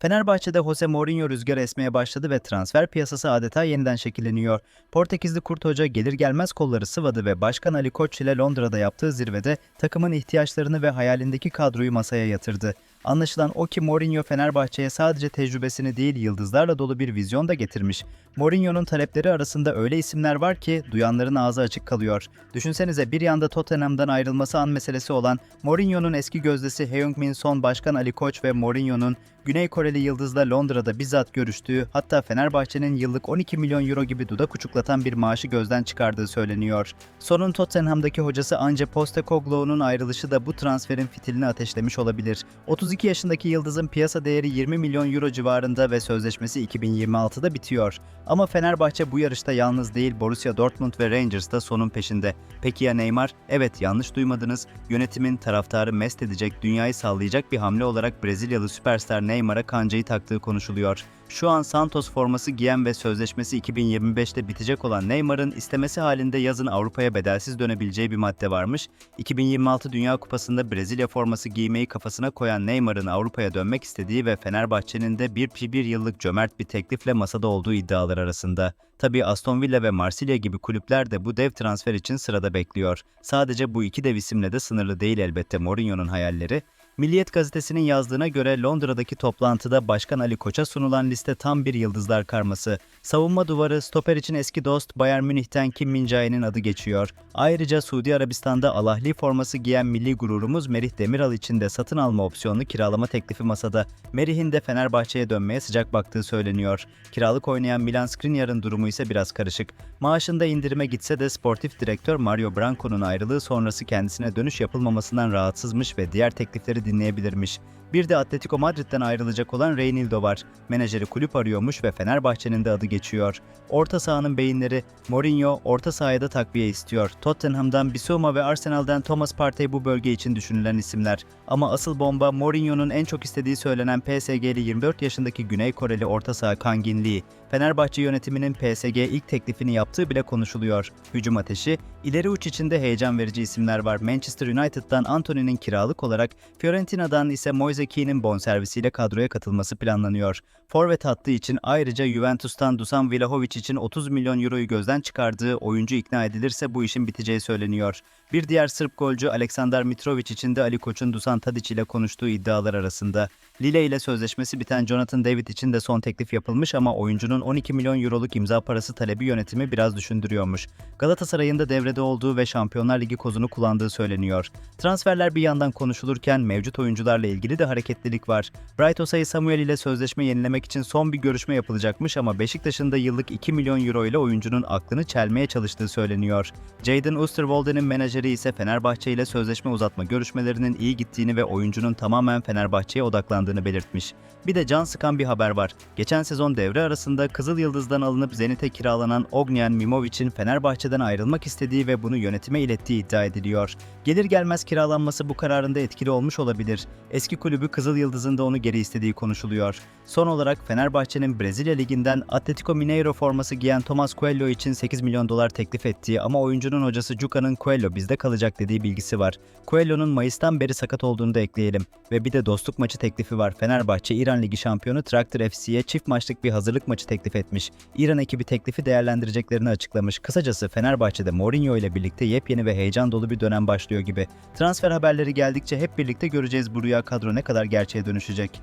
Fenerbahçe'de Jose Mourinho rüzgarı esmeye başladı ve transfer piyasası adeta yeniden şekilleniyor. Portekizli Kurt Hoca gelir gelmez kolları sıvadı ve Başkan Ali Koç ile Londra'da yaptığı zirvede takımın ihtiyaçlarını ve hayalindeki kadroyu masaya yatırdı. Anlaşılan o ki Mourinho Fenerbahçe'ye sadece tecrübesini değil yıldızlarla dolu bir vizyon da getirmiş. Mourinho'nun talepleri arasında öyle isimler var ki duyanların ağzı açık kalıyor. Düşünsenize bir yanda Tottenham'dan ayrılması an meselesi olan Mourinho'nun eski gözdesi Heung-min Son Başkan Ali Koç ve Mourinho'nun Güney Koreli yıldızla Londra'da bizzat görüştüğü, hatta Fenerbahçe'nin yıllık 12 milyon euro gibi dudak uçuklatan bir maaşı gözden çıkardığı söyleniyor. Sonun Tottenham'daki hocası Ange Postecoglou'nun ayrılışı da bu transferin fitilini ateşlemiş olabilir. 32 yaşındaki yıldızın piyasa değeri 20 milyon euro civarında ve sözleşmesi 2026'da bitiyor. Ama Fenerbahçe bu yarışta yalnız değil Borussia Dortmund ve Rangers da sonun peşinde. Peki ya Neymar? Evet yanlış duymadınız. Yönetimin taraftarı mest edecek, dünyayı sallayacak bir hamle olarak Brezilyalı süperstar Neymar'a kancayı taktığı konuşuluyor. Şu an Santos forması giyen ve sözleşmesi 2025'te bitecek olan Neymar'ın istemesi halinde yazın Avrupa'ya bedelsiz dönebileceği bir madde varmış. 2026 Dünya Kupası'nda Brezilya forması giymeyi kafasına koyan Neymar'ın Avrupa'ya dönmek istediği ve Fenerbahçe'nin de bir, bir yıllık cömert bir teklifle masada olduğu iddialar arasında. Tabii Aston Villa ve Marsilya gibi kulüpler de bu dev transfer için sırada bekliyor. Sadece bu iki dev isimle de sınırlı değil elbette Mourinho'nun hayalleri. Milliyet gazetesinin yazdığına göre Londra'daki toplantıda Başkan Ali Koç'a sunulan liste tam bir yıldızlar karması. Savunma duvarı, stoper için eski dost Bayern Münih'ten Kim Min-jae'nin adı geçiyor. Ayrıca Suudi Arabistan'da Alahli forması giyen milli gururumuz Merih Demiral için de satın alma opsiyonlu kiralama teklifi masada. Merih'in de Fenerbahçe'ye dönmeye sıcak baktığı söyleniyor. Kiralık oynayan Milan Skriniar'ın durumu ise biraz karışık. Maaşında indirime gitse de sportif direktör Mario Branco'nun ayrılığı sonrası kendisine dönüş yapılmamasından rahatsızmış ve diğer teklifleri dinleyebilirmiş. Bir de Atletico Madrid'den ayrılacak olan Reynildo var. Menajeri kulüp arıyormuş ve Fenerbahçe'nin de adı geçiyor. Orta sahanın beyinleri Mourinho orta sahaya da takviye istiyor. Tottenham'dan Bissouma ve Arsenal'dan Thomas Partey bu bölge için düşünülen isimler. Ama asıl bomba Mourinho'nun en çok istediği söylenen PSG'li 24 yaşındaki Güney Koreli orta saha Kangin Lee. Fenerbahçe yönetiminin PSG ilk teklifini yaptığı bile konuşuluyor. Hücum ateşi, ileri uç içinde heyecan verici isimler var. Manchester United'dan Anthony'nin kiralık olarak, Fiorentina'dan ise Moise Keane'in bonservisiyle kadroya katılması planlanıyor. Forvet hattı için ayrıca Juventus'tan Dusan Vlahovic için 30 milyon euroyu gözden çıkardığı oyuncu ikna edilirse bu işin biteceği söyleniyor. Bir diğer Sırp golcü Aleksandar Mitrovic için de Ali Koç'un Dusan Tadic ile konuştuğu iddialar arasında. Lille ile sözleşmesi biten Jonathan David için de son teklif yapılmış ama oyuncunun 12 milyon euroluk imza parası talebi yönetimi biraz düşündürüyormuş. Galatasaray'ın da devrede olduğu ve Şampiyonlar Ligi kozunu kullandığı söyleniyor. Transferler bir yandan konuşulurken mevcut oyuncularla ilgili de hareketlilik var. Bright Osay Samuel ile sözleşme yenilemek için son bir görüşme yapılacakmış ama Beşiktaş'ın da yıllık 2 milyon euro ile oyuncunun aklını çelmeye çalıştığı söyleniyor. Jadon Oosterwolde'nin menajeri ise Fenerbahçe ile sözleşme uzatma görüşmelerinin iyi gittiğini ve oyuncunun tamamen Fenerbahçe'ye odaklandığını belirtmiş. Bir de can sıkan bir haber var. Geçen sezon devre arasında Kızıl Yıldız'dan alınıp Zenit'e kiralanan Ognjen Mimovic'in Fenerbahçe'den ayrılmak istediği ve bunu yönetime ilettiği iddia ediliyor. Gelir gelmez kiralanması bu kararında etkili olmuş olabilir. Eski kulübü Kızıl Yıldız'ın da onu geri istediği konuşuluyor. Son olarak Fenerbahçe'nin Brezilya Ligi'nden Atletico Mineiro forması giyen Thomas Coelho için 8 milyon dolar teklif ettiği ama oyuncunun hocası Cuka'nın Coelho bizde kalacak dediği bilgisi var. Coelho'nun Mayıs'tan beri sakat olduğunu da ekleyelim. Ve bir de dostluk maçı teklifi var. Fenerbahçe İran Ligi şampiyonu Traktör FC'ye çift maçlık bir hazırlık maçı teklif etmiş. İran ekibi teklifi değerlendireceklerini açıklamış. Kısacası Fenerbahçe'de Mourinho ile birlikte yepyeni ve heyecan dolu bir dönem başlıyor gibi. Transfer haberleri geldikçe hep birlikte göreceğiz bu rüya kadro ne kadar gerçeğe dönüşecek.